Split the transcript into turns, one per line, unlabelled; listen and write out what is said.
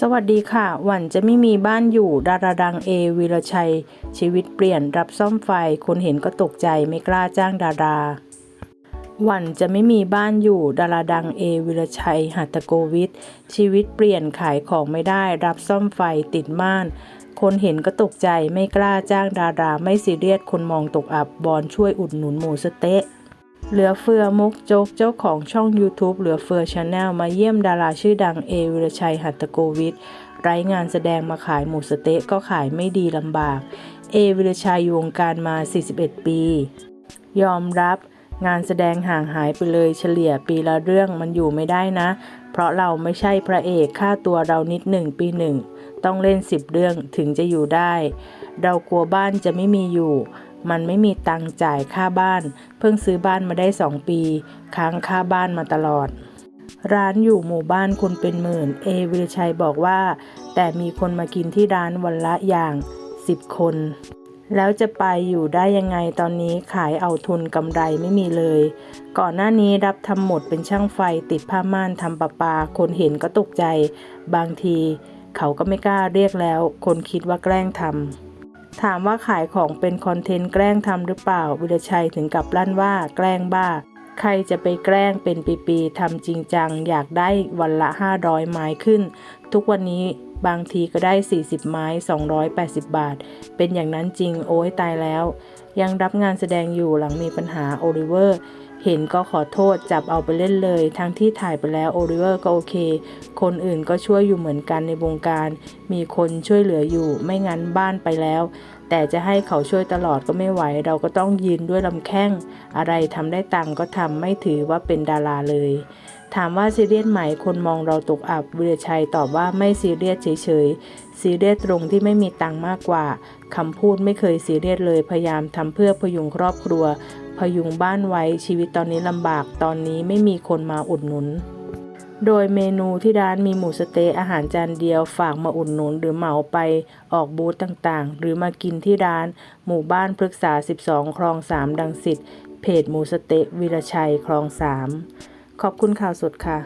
สวัสดีค่ะ หวันจะไม่มีบ้านอยู่ ดาราดังเอวีรชัย ชีวิตเปลี่ยนรับซ่อมไฟ คนเห็นก็ตกใจไม่กล้าจ้างดารา หวันจะไม่มีบ้านอยู่ ดาราดังเอวิรชัย หัตโกวิทชีวิตเปลี่ยนขายของไม่ได้ รับซ่อมไฟติดม่าน คนเห็นก็ตกใจไม่กล้าจ้างดารา ไม่ซีเรียสคนมองตกอับบอลช่วยอุดหนุนหมูสเต๊ะ เหลือเฟือมุกโจ๊กเจ้าของช่อง YouTube เหลือเฟือชาแนลมาเยี่ยมดาราชื่อดังเอวิรชัยหัตโกวิทไร้งานแสดงมาขายหมูสเต๊ะก็ขายไม่ดีลำบาก เอวิรชัยอยู่วงการมา 41 ปี ยอมรับงานแสดงห่างหายไปเลยเฉลี่ยปีละเรื่องมันอยู่ไม่ได้นะ เพราะเราไม่ใช่พระเอกค่าตัวเรานิดหนึ่งปีหนึ่ง ต้องเล่น 10 เรื่องถึงจะอยู่ได้ เรากลัวบ้านจะไม่มีอยู่ มันไม่มีตังค์จ่ายค่าบ้าน เพิ่งซื้อบ้านมาได้2ปี ค้างค่าบ้านมาตลอด ร้านอยู่หมู่บ้านคนเป็นหมื่น เอวิรชัยบอกว่า แต่มีคนมากินที่ร้านวันละอย่าง 10 คน แล้วจะไปอยู่ได้ยังไงตอนนี้ขายเอาทุนกำไรไม่มีเลย ก่อนหน้านี้รับทำหมดเป็นช่างไฟติดผ้าม่านทำประปา คนเห็นก็ตกใจ บางที เขาก็ไม่กล้าเรียกแล้ว คนคิดว่าแกล้งทำ ถามว่าขายของเป็นคอนเทนต์แกล้งทำหรือเปล่า วิรชัยถึงกับลั่นว่าแกล้งบ้า ใครจะไปแกล้งเป็นปีๆทำจริงจัง อยากได้วันละ 500 ไม้ขึ้น ทุกวันนี้บางทีก็ได้ 40 ไม้ 280 บาท เป็นอย่างนั้นจริงโอ้ยตายแล้ว ยังรับงานแสดงอยู่หลังมีปัญหาโอลิเวอร์ เห็นก็ขอโทษจับเอาไปเล่นเลย ทั้งที่ถ่ายไปแล้วโอลิเวอร์ก็โอเค คนอื่นก็ช่วยอยู่เหมือนกันในวงการ มีคนช่วยเหลืออยู่ ไม่งั้นบ้านไปแล้ว แต่จะให้เขาช่วยตลอดก็ไม่ไหว เราก็ต้องยืนด้วยลำแข้ง อะไรทำได้ตังก็ทำไม่ถือว่าเป็นดาราเลยถามว่าซีเรียสไหมคนมองเราตกอับวิรชัยตอบว่าไม่ซีเรียสเฉยๆซีเรียสตรงที่ไม่มีตังค์มากกว่าคำพูดไม่เคยซีเรียสเลยพยายามทำเพื่อพยุงครอบครัว พยุงบ้านไว้ชีวิตตอนนี้ลำบากตอนนี้ไม่มีคนมาอุดหนุน โดยเมนูที่ร้านมีหมูสเต๊ะอาหารจานเดียวฝากมาอุดหนุนหรือเหมาไปออกบูธต่างๆ หรือมากินที่ร้าน หมู่บ้านพฤกษา 12 คลอง 3 ดังสิทธิ์เพจหมูสเต๊ะวีรชัยคลอง 3 ขอบคุณข่าวสดค่ะ